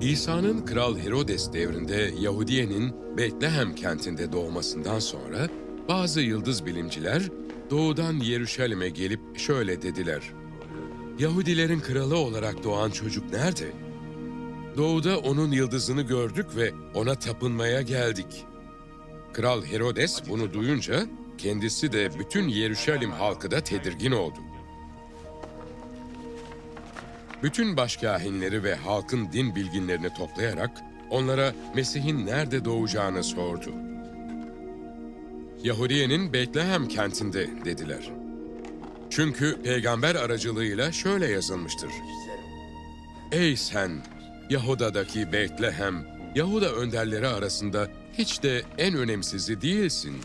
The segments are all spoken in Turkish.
İsa'nın Kral Herodes devrinde Yahudiye'nin Betlehem kentinde doğmasından sonra bazı yıldız bilimciler doğudan Yeruşalim'e gelip şöyle dediler. Yahudilerin kralı olarak doğan çocuk nerede? Doğuda onun yıldızını gördük ve ona tapınmaya geldik. Kral Herodes bunu duyunca kendisi de bütün Yeruşalim halkı da tedirgin oldu. Bütün başkâhinleri ve halkın din bilginlerini toplayarak onlara Mesih'in nerede doğacağını sordu. Yahudiye'nin Betlehem kentinde dediler. Çünkü peygamber aracılığıyla şöyle yazılmıştır. Ey sen Yahuda'daki Betlehem, Yahuda önderleri arasında hiç de en önemsizi değilsin.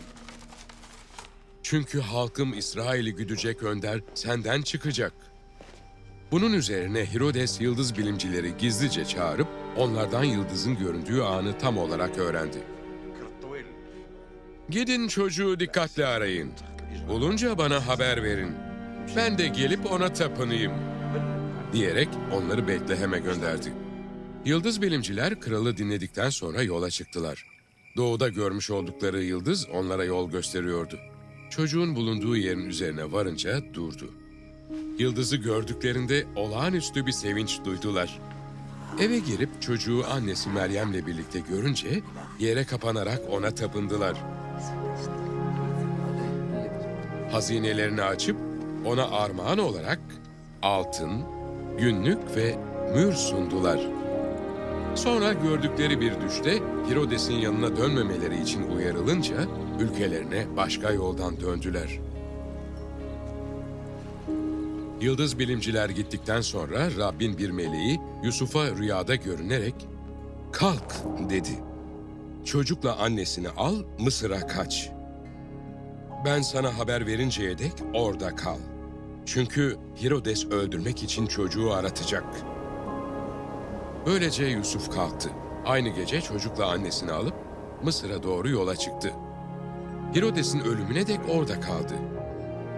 Çünkü halkım İsrail'i güdecek önder senden çıkacak. Bunun üzerine Herodes yıldız bilimcileri gizlice çağırıp onlardan yıldızın göründüğü anı tam olarak öğrendi. Gidin çocuğu dikkatle arayın. Bulunca bana haber verin. Ben de gelip ona tapınayım. Diyerek onları Betlehem'e gönderdi. Yıldız bilimciler kralı dinledikten sonra yola çıktılar. Doğuda görmüş oldukları yıldız onlara yol gösteriyordu. Çocuğun bulunduğu yerin üzerine varınca durdu. Yıldızı gördüklerinde olağanüstü bir sevinç duydular. Eve girip çocuğu annesi Meryem'le birlikte görünce yere kapanarak ona tapındılar. Hazinelerini açıp ona armağan olarak altın, günlük ve mür sundular. Sonra gördükleri bir düşte Herodes'in yanına dönmemeleri için uyarılınca ülkelerine başka yoldan döndüler. Yıldız bilimciler gittikten sonra Rabbin bir meleği Yusuf'a rüyada görünerek "Kalk." dedi. Çocukla annesini al, Mısır'a kaç. Ben sana haber verinceye dek orada kal. Çünkü Herodes öldürmek için çocuğu aratacak. Böylece Yusuf kalktı. Aynı gece çocukla annesini alıp Mısır'a doğru yola çıktı. Herodes'in ölümüne dek orada kaldı.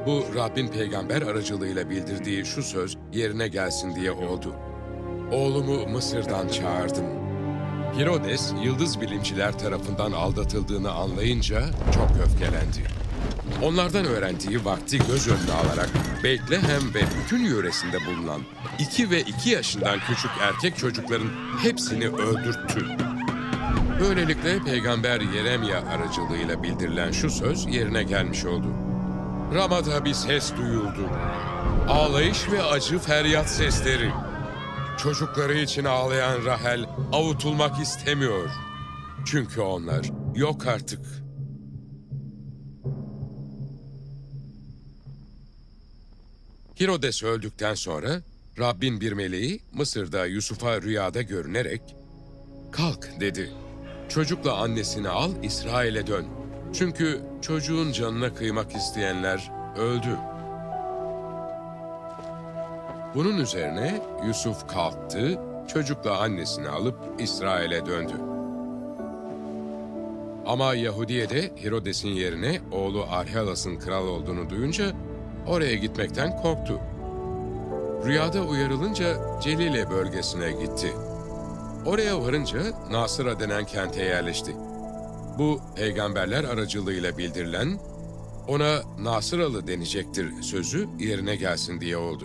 Bu Rabbin peygamber aracılığıyla bildirdiği şu söz yerine gelsin diye oldu. Oğlumu Mısır'dan çağırdım. Herodes, yıldız bilimciler tarafından aldatıldığını anlayınca çok öfkelendi. Onlardan öğrendiği vakti göz önüne alarak Beytlehem ve bütün yöresinde bulunan 2 ve 2 yaşından küçük erkek çocukların hepsini öldürttü. Böylelikle peygamber Yeremya aracılığıyla bildirilen şu söz yerine gelmiş oldu. Ramada bir ses duyuldu. Ağlayış ve acı feryat sesleri. Çocukları için ağlayan Rahel avutulmak istemiyor. Çünkü onlar yok artık. Herodes öldükten sonra Rabbin bir meleği Mısır'da Yusuf'a rüyada görünerek "Kalk." dedi. Çocukla annesini al İsrail'e dön. Çünkü çocuğun canına kıymak isteyenler öldü. Bunun üzerine Yusuf kalktı, çocukla annesini alıp İsrail'e döndü. Ama Yahudiye'de Herodes'in yerine oğlu Arhelas'ın kral olduğunu duyunca oraya gitmekten korktu. Rüyada uyarılınca Celile bölgesine gitti. Oraya varınca Nasıra denen kente yerleşti. Bu peygamberler aracılığıyla bildirilen ona Nasıralı denecektir sözü yerine gelsin diye oldu.